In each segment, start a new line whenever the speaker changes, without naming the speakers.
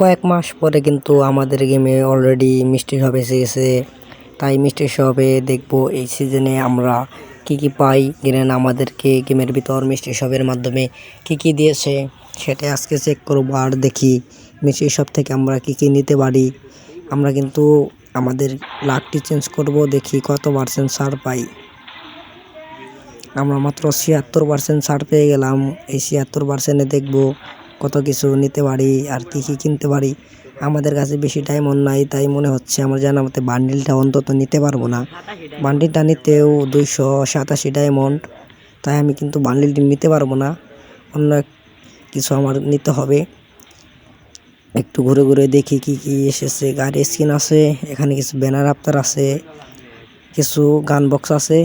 কয়েক মাস পরে কিন্তু আমাদের গেমে অলরেডি মিষ্টি শপ এসে গেছে। তাই মিষ্টি শপে দেখব এই সিজনে আমরা কি কি পাই। গেলেন আমাদেরকে গেমের ভিতর মিষ্টি শপের মাধ্যমে কি কি দিয়েছে, সেটা আজকে চেক করব আর দেখি মিষ্টি শপ থেকে আমরা কি কি নিতে পারি। আমরা কিন্তু আমাদের লাকটি চেঞ্জ করব, দেখি কত পার্সেন্ট ছাড় পাই। আমরা মাত্র ছিয়াত্তর পার্সেন্ট ছাড় পেয়ে গেলাম। এই ছিয়াত্তর পার্সেন্টে দেখব কত কিছু নিতে পারি আর কী কী কিনতে পারি, আমাদের কাছে বেশি ডায়মন্ড নাই, তাই মনে হচ্ছে আমার জানা মতে বান্ডিলটা অন্তত নিতে পারব না। বান্ডিলটা নিতেও দুইশো সাতাশি ডায়মন্ড তাই আমি কিন্তু বান্ডিলটি নিতে পারব না। অন্য কিছু আমার নিতে হবে। একটু ঘুরে ঘুরে দেখি কি কি এসেছে। গাড়ি স্কিন আছে, এখানে কিছু ব্যানার আফতার আছে, কিছু গান বক্স আছে।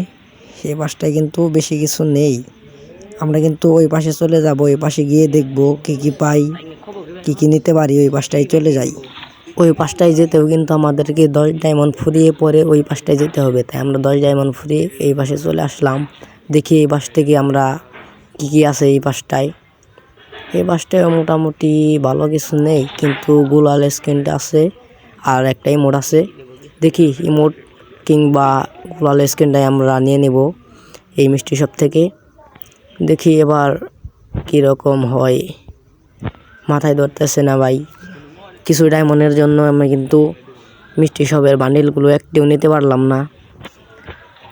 সে পাশটায় কিন্তু বেশি কিছু নেই। আমরা কিন্তু ওই পাশে চলে যাব, ওই পাশে গিয়ে দেখব কি কি পাই, কি কি নিতে পারি, ওই পাশটায় চলে যাই। ওই পাশটায় যেতেও কিন্তু আমাদেরকে দশ ডায়মন্ড ফুরিয়ে পরে ওই পাশটায় যেতে হবে। তাই আমরা দশ ডায়মন্ড ফুরিয়ে এই পাশে চলে আসলাম। দেখি এই পাশ থেকে আমরা কি কি আছে এই পাশটায়। এই বাসটায় মোটামুটি ভালো কিছু নেই, কিন্তু গুলাল স্ক্রিনটা আছে আর একটা ইমোট আছে। দেখি ইমোট কিংবা গুলাল স্ক্রিনটাই আমরা নিয়ে নেব এই মিষ্টি শপ থেকে। দেখি এবার কীরকম হয়। মাথায় ধরতেছে না ভাই। কিছু ডায়মন্ডের জন্য আমি কিন্তু মিষ্টি সবের বান্ডিলগুলো একটিও নিতে পারলাম না।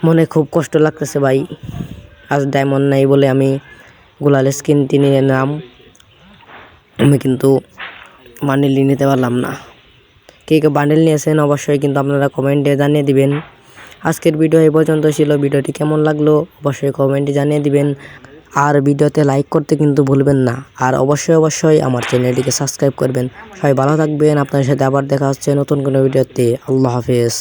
মনে খুব কষ্ট লাগতেছে ভাই। আজ ডায়মন্ড নাই বলে আমি গুলাল স্কিনটি নিয়ে নিলাম। আমি কিন্তু বান্ডিলটি নিতে পারলাম না। কে কে বান্ডিল নিয়েছেন অবশ্যই কিন্তু আপনারা কমেন্টে জানিয়ে দিবেন। আজকের ভিডিও এই পর্যন্ত ছিল। ভিডিওটি কেমন লাগল অবশ্যই কমেন্টে জানিয়ে দিবেন। আর ভিডিওতে লাইক করতে কিন্তু ভুলবেন না। আর অবশ্যই অবশ্যই আমার চ্যানেলটিকে সাবস্ক্রাইব করবেন। সবাই ভালো থাকবেন। আপনার সাথে আবার দেখা হচ্ছে নতুন কোনো ভিডিওতে। আল্লাহ হাফেজ।